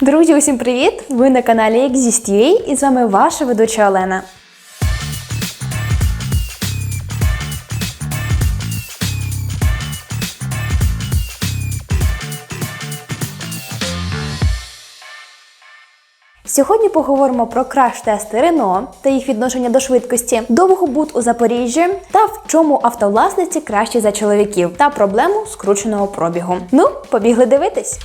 Друзі, усім привіт! Ви на каналі Exist.ua і з вами ваша ведуча Олена. Сьогодні поговоримо про краш-тести Рено та їх відношення до швидкості, довгобуд у Запоріжжі та в чому автовласниці кращі за чоловіків та проблему скрученого пробігу. Ну, побігли дивитись.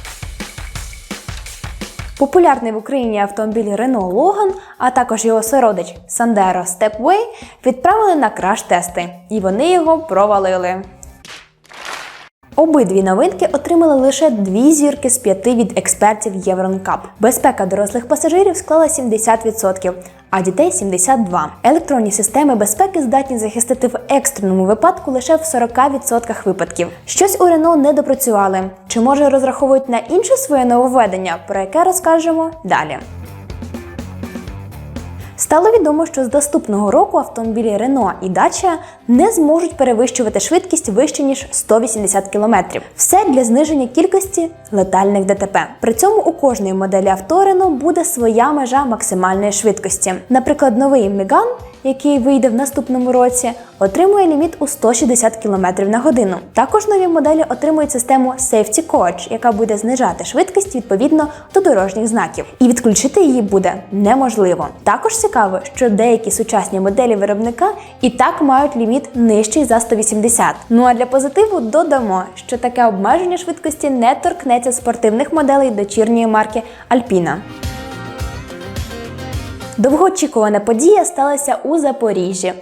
Популярний в Україні автомобіль Renault Logan, а також його сородич Sandero Stepway відправили на краш-тести, і вони його провалили. Обидві новинки отримали лише дві зірки з п'яти від експертів Євронкап. Безпека дорослих пасажирів склала 70%, а дітей 72%. Електронні системи безпеки здатні захистити в екстреному випадку лише в 40% випадків. Щось у Рено не допрацювали. Чи може розраховують на інше своє нововведення, про яке розкажемо далі. Стало відомо, що з наступного року автомобілі Renault і Dacia не зможуть перевищувати швидкість вище ніж 180 км. Все для зниження кількості летальних ДТП. При цьому у кожної моделі авто буде своя межа максимальної швидкості. Наприклад, новий Megane, який вийде в наступному році, отримує ліміт у 160 км на годину. Також нові моделі отримують систему Safety Coach, яка буде знижати швидкість відповідно до дорожніх знаків. І відключити її буде неможливо. Також цікаво, що деякі сучасні моделі виробника і так мають ліміт нижчий за 180. Ну а для позитиву додамо, що таке обмеження швидкості не торкнеться спортивних моделей дочірньої марки Alpina. Довгоочікувана подія сталася у Запоріжжі.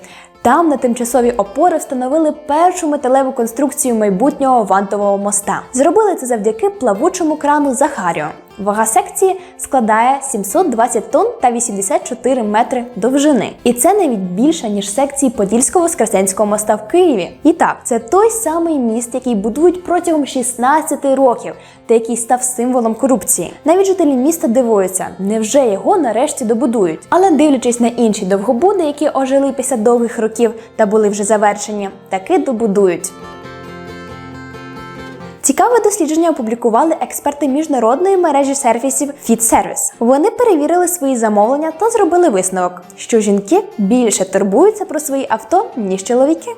Там на тимчасові опори встановили першу металеву конструкцію майбутнього вантового моста. Зробили це завдяки плавучому крану Захаріо. Вага секції складає 720 тонн та 84 метри довжини. І це навіть більше, ніж секції Подільського Воскресенського моста в Києві. І так, це той самий міст, який будують протягом 16 років, та який став символом корупції. Навіть жителі міста дивуються, невже його нарешті добудують. Але дивлячись на інші довгобуди, які ожили після довгих років та були вже завершені, таки добудують. Цікаве дослідження опублікували експерти міжнародної мережі сервісів FitService. Вони перевірили свої замовлення та зробили висновок, що жінки більше турбуються про свої авто, ніж чоловіки.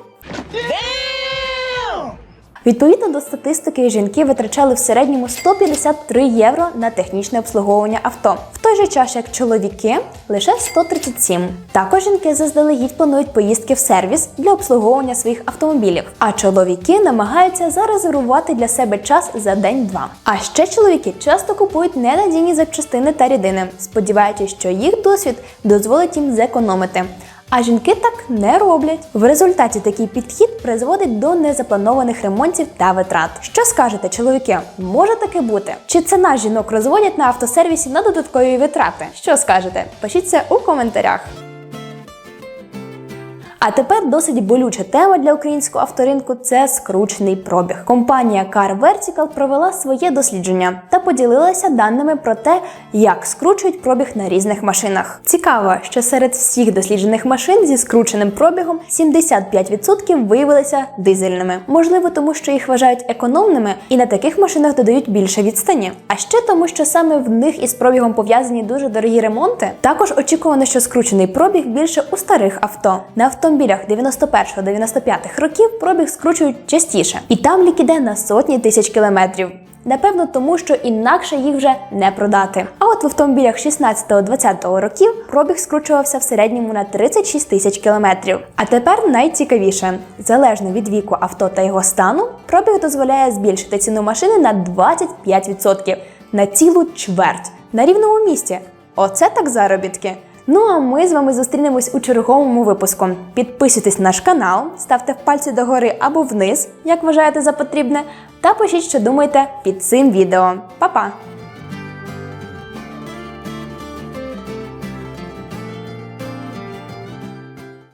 Відповідно до статистики, жінки витрачали в середньому 153 євро на технічне обслуговування авто, той же час як чоловіки лише 137. Також жінки заздалегідь планують поїздки в сервіс для обслуговування своїх автомобілів, а чоловіки намагаються зарезервувати для себе час за день-два. А ще чоловіки часто купують ненадійні запчастини та рідини, сподіваючись, що їх досвід дозволить їм зекономити. А жінки так не роблять. В результаті такий підхід призводить до незапланованих ремонтів та витрат. Що скажете, чоловіки? Може таке бути? Чи ціна жінок розводять на автосервісі на додаткові витрати? Що скажете? Пишіть це у коментарях. А тепер досить болюча тема для українського авторинку це скручений пробіг. Компанія Car Vertical провела своє дослідження та поділилася даними про те, як скручують пробіг на різних машинах. Цікаво, що серед всіх досліджених машин зі скрученим пробігом 75% виявилися дизельними. Можливо, тому що їх вважають економними і на таких машинах додають більше відстані. А ще тому, що саме в них із пробігом пов'язані дуже дорогі ремонти. Також очікувано, що скручений пробіг більше у старих авто. На автомобілях 91-95 років пробіг скручують частіше, і там лік іде на сотні тисяч кілометрів. Напевно, тому що інакше їх вже не продати. А от в автомобілях 16-20 років пробіг скручувався в середньому на 36 тисяч кілометрів. А тепер найцікавіше: залежно від віку авто та його стану, пробіг дозволяє збільшити ціну машини на 25% на цілу чверть на рівному місці. Оце так заробітки. Ну а ми з вами зустрінемось у черговому випуску. Підписуйтесь на наш канал, ставте пальці догори або вниз, як вважаєте за потрібне, та пишіть, що думаєте під цим відео. Па-па!